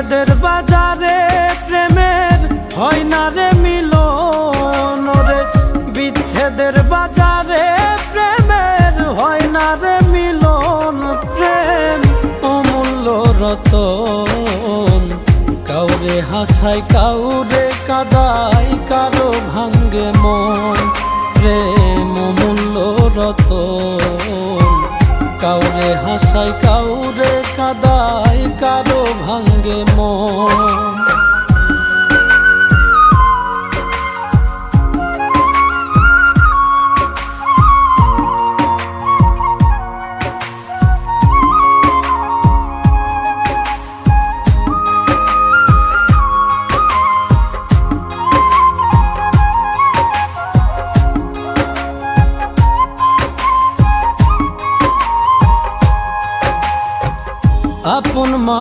বিচ্ছেদের বাজারে প্রেমের হয় না রে মিলন রে। বিচ্ছেদের বাজারে প্রেমের হয় না রে মিলন প্রেম। অমূল্য রতন, কাউরে হাসাই কাউরে কাদাই কারও ভাঙ্গে মন। প্রেম অমূল্য রতন, কাউরে হাসাই কাউরে কাদাই ভাঙ্গে মন। আপন মা